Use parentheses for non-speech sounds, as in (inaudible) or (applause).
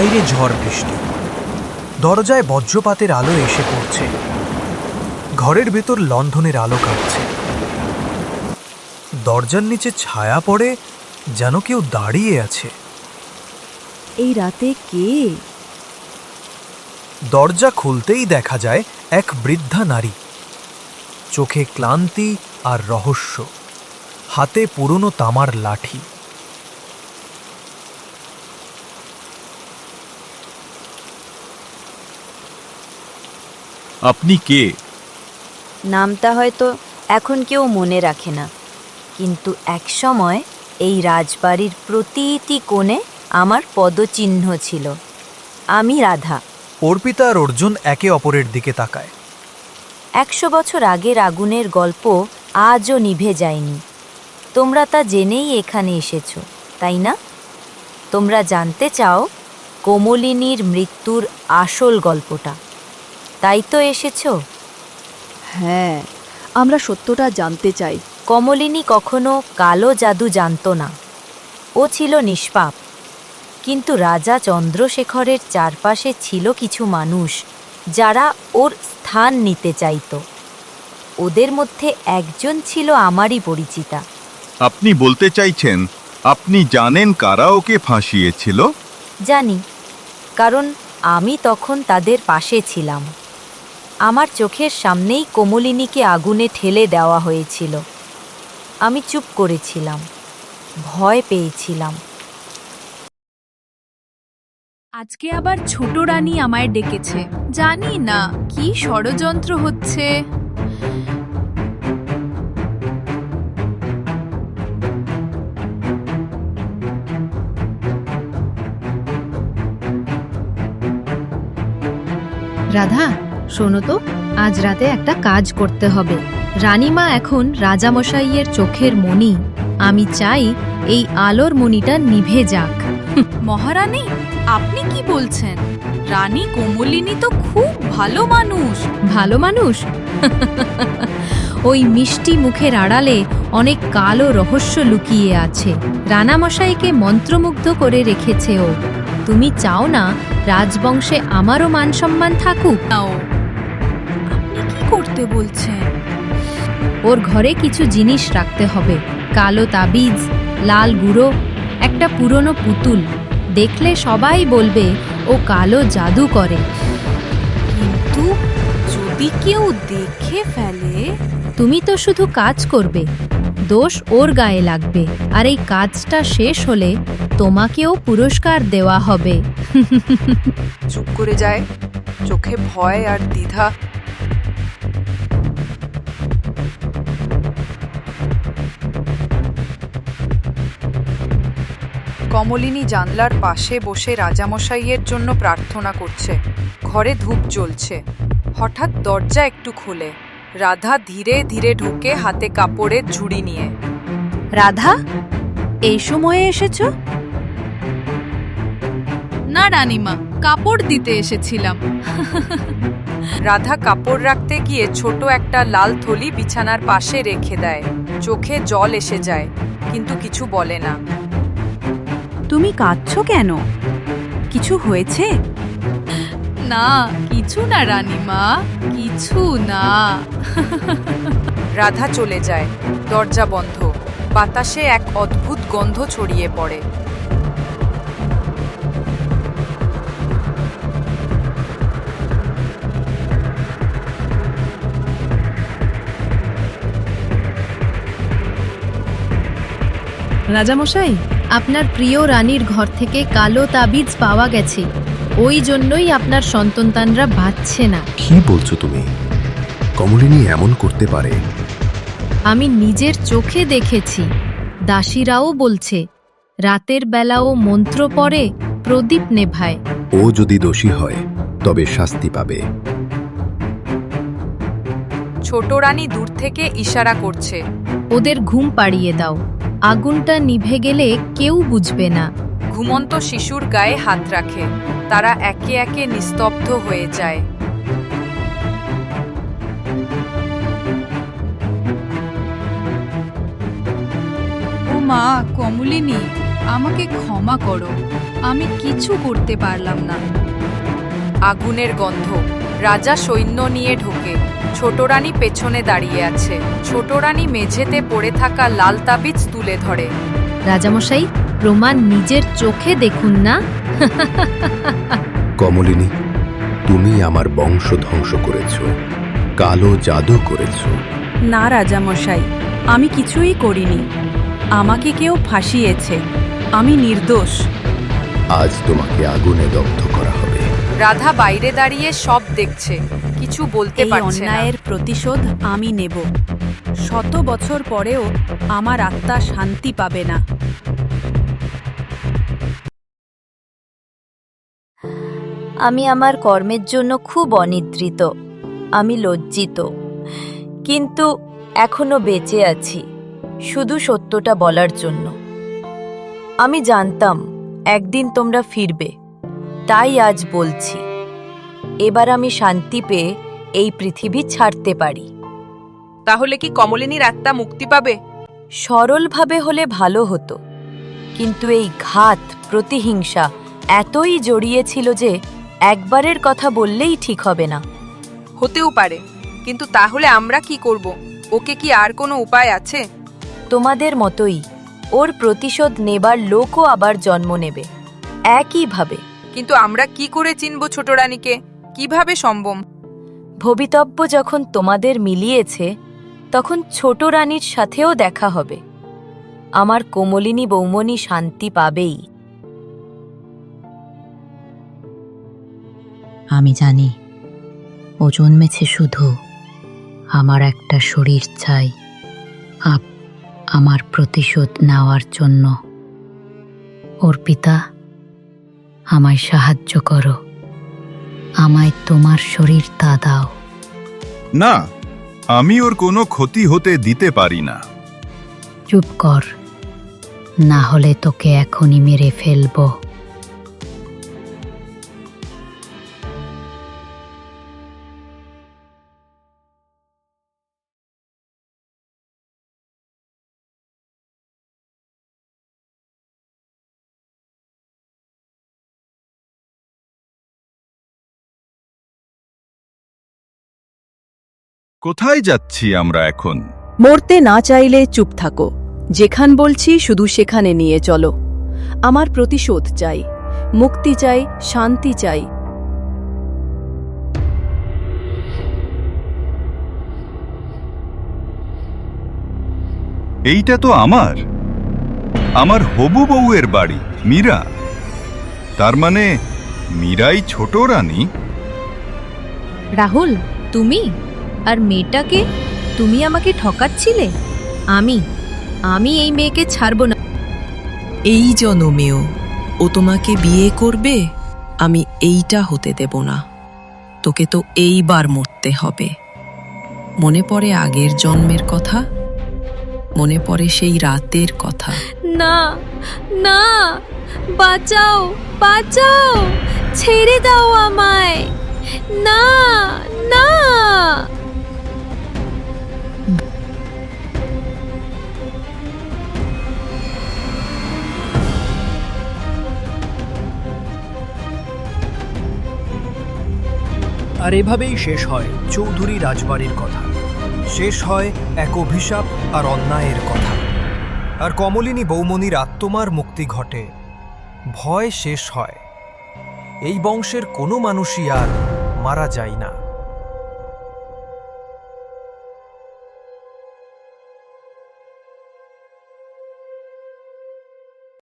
বাইরে ঝড় বৃষ্টি। দরজায় বজ্রপাতের আলো এসে পড়ছে। ঘরের ভেতর লণ্ঠনের আলো কাটছে দরজার নিচে ছায়া পড়ে যেন কেউ দাঁড়িয়ে আছে। এই রাতে কে? দরজা খুলতেই দেখা যায় এক বৃদ্ধা নারী। চোখে ক্লান্তি আর রহস্য। হাতে পুরনো তামার লাঠি। আপনি কে? নামটা হয়তো এখন কেউ মনে রাখে না। কিন্তু এক সময় এই রাজবাড়ির প্রতিটি কোণে আমার পদচিহ্ন ছিল। আমি রাধা। অর্পিতা আর অর্জুন একে অপরের দিকে তাকায়। একশো বছর আগের আগুনের গল্প আজও নিভে যায়নি। তোমরা তা জেনেই এখানে এসেছ তাই না? তোমরা জানতে চাও কোমলিনীর মৃত্যুর আসল গল্পটা। তাই তো এসেছ? হ্যাঁ আমরা সত্যটা জানতে চাই। কমলিনী কখনো কালো জাদু জানতো না। ও ছিল নিষ্পাপ। কিন্তু রাজা চন্দ্রশেখরের চারপাশে ছিল কিছু মানুষ যারা ওর স্থান নিতে চাইতো। ওদের মধ্যে একজন ছিল আমারই পরিচিতা। আপনি বলতে চাইছেন আপনি জানেন কারা ওকে ফাঁসিয়েছিল? জানি কারণ আমি তখন তাদের পাশে ছিলাম। আমার চোখের সামনেই কোমলিনীকে আগুনে ঠেলে দেওয়া হয়েছিল। আমি চুপ করেছিলাম ভয় পেয়েছিলাম। আজকে আবার ছোট রানী আমায় ডেকেছে। জানি না কি ষড়যন্ত্র হচ্ছে। রাধা শোনো তো আজ রাতে একটা কাজ করতে হবে। রানীমা এখন রাজামশাইয়ের চোখের মণি। আমি চাই এই আলোর মণিটা নিভে যাক। মহারানী আপনি কি বলছেন? রানী কোমলিনী তো খুব ভালো মানুষ। ভালো মানুষ? (laughs) ওই মিষ্টি মুখের আড়ালে অনেক কালো রহস্য লুকিয়ে আছে। রানামশাইকে মন্ত্রমুগ্ধ করে রেখেছে ও। তুমি চাও না রাজবংশে আমারও মান সম্মান থাকুক? কি করতে বলছেন ওর ঘরে কিছু জিনিস রাখতে হবে। কালো তাবিজ, লাল গুঁড়ো, একটা পুরনো পুতুল। দেখলে সবাই বলবে, ও কালো জাদু করে। কিন্তু যদি কেউ দেখে ফেলে, তুমি তো শুধু কাজ করবে। দোষ ওর গায়ে লাগবে। আর এই কাজটা শেষ হলে তোমাকেও পুরস্কার দেওয়া হবে। চুপ করে যায়। চোখে ভয় আর দ্বিধা। কমলিনী জানলার পাশে বসে রাজামশাইয়ের জন্য প্রার্থনা করছে। ঘরে ধূপ জ্বলছে। হঠাৎ দরজা একটু খোলে। রাধা ধীরে ধীরে ঢুকে হাতে কাপড়ের ঝুড়ি নিয়ে। রাধা এই সময়ে এসেছ? না রানীমা কাপড় দিতে এসেছিলাম। রাধা কাপড় রাখতে গিয়ে ছোট একটা লাল থলি বিছানার পাশে রেখে দেয়। চোখে জল এসে যায় কিন্তু কিছু বলে না। তুমি কাঁদছো কেন? কিছু হয়েছে? না কিছু না রানীমা কিছু না। রাধা চলে যায় দরজা বন্ধ বাতাসে এক অদ্ভুত গন্ধ ছড়িয়ে পড়ে। রাজামশাই আপনার প্রিয় রানীর ঘর থেকে কালো তাবিজ পাওয়া গেছে। ওই জন্যই আপনার সন্তানরা বাঁচছে না। কি বলছো তুমি? কমলিনী এমন করতে পারে। আমি নিজের চোখে দেখেছি। দাসীরাও বলছে রাতের বেলাও মন্ত্র পড়ে প্রদীপ নেভায়। ও যদি দোষী হয় তবে শাস্তি পাবে। ছোট রানী দূর থেকে ইশারা করছে। ওদের ঘুম পাড়িয়ে দাও। আগুনটা নিভে গেলে কেউ বুঝবে না। ঘুমন্ত শিশুর গায়ে হাত রাখে। তারা একে একে নিস্তব্ধ হয়ে যায়। ও মা, কমলিনী, আমাকে ক্ষমা করো। আমি কিছু করতে পারলাম না। আগুনের গন্ধ। রাজা সৈন্য নিয়ে ঢোকে। ছোট রানী পেছনে দাঁড়িয়ে আছে। ছোট রানী মেঝেতে পড়ে থাকা লাল তাবিজ তুলে ধরে। রাজামশাই প্রমাণ নিজের চোখে দেখুন না। কমলিনী তুমি আমার বংশ ধ্বংস করেছ কালো জাদু করেছ। না রাজামশাই আমি কিছুই করিনি। আমাকে কেউ ফাঁসিয়েছে। আমি নির্দোষ। আজ তোমাকে আগুনে দগ্ধ করা হবে। রাধা বাইরে দাঁড়িয়ে সব দেখছে। কিছু বলতে এই পারছে না। অন্যায়ের প্রতিশোধ আমি নেব। শত বছর পরেও আমার আত্মা শান্তি পাবে না। আমি আমার কর্মের জন্য খুব অনিদ্রিত। আমি লজ্জিত। কিন্তু এখনও বেঁচে আছি শুধু সত্যটা বলার জন্য। আমি জানতাম একদিন তোমরা ফিরবে। তাই আজ বলছি। এবার আমি শান্তি পেয়ে এই পৃথিবী ছাড়তে পারি। তাহলে কি কমলিনীর আত্মা মুক্তি পাবে? সরলভাবে হলে ভালো হতো। কিন্তু এই ঘাত প্রতিহিংসা এতই জড়িয়েছিল যে একবারের কথা বললেই ঠিক হবে না। হতেও পারে কিন্তু তাহলে আমরা কি করব? ওকে কি আর কোনো উপায় আছে? তোমাদের মতোই ওর প্রতিশোধ নেবার লোকও আবার জন্ম নেবে। একইভাবে। কিন্তু আমরা কি করে চিনব ছোট রানীকে? কীভাবে সম্ভব? ভবিতব্য যখন তোমাদের মিলিয়েছে, তখন ছোট রানীর সাথেও দেখা হবে। আমার কোমলিনী বৌমনি শান্তি পাবেই। আমি জানি, ও জন্মেছে শুধু আমার একটা শরীর চাই, আপ আমার প্রতিশোধ নেওয়ার জন্য। ওর পিতা আমায় সাহায্য করো। আমায় তোমার শরীর তা দাও। না আমি ওর কোনো ক্ষতি হতে দিতে পারি না। চুপ কর না হলে তোকে এখনই মেরে ফেলব। কোথায় যাচ্ছি আমরা এখন? মরতে না চাইলে চুপ থাকো। যেখান বলছি শুধু সেখানে নিয়ে চলো। আমার প্রতিশোধ চাই মুক্তি চাই শান্তি চাই। এইটা তো আমার। আমার হবু বউয়ের বাড়ি মীরা। তার মানে মীরাই ছোট রানী? রাহুল তুমি? আর মেয়েটাকে তুমি আমাকে ঠকাচ্ছিলে? আমি আমি এই মেয়েকে ছাড়বো না। এই জনমেও ও তোমাকে বিয়ে করবে? আমি এইটা হতে দেব না। তোকে তো এইবার মরতে হবে। মনে পড়ে আগের জন্মের কথা? মনে পড়ে সেই রাতের কথা? না না বাঁচাও বাঁচাও ছেড়ে দাও আমায়। না না। আর এভাবেই শেষ হয় চৌধুরী রাজবাড়ির কথা। শেষ হয় এক অভিশাপ আর অন্যায়ের কথা। আর কমলিনী বৌমনির আত্মমার মুক্তি ঘটে। ভয় শেষ হয়। এই বংশের কোনো মানুষই আর মারা যায় না।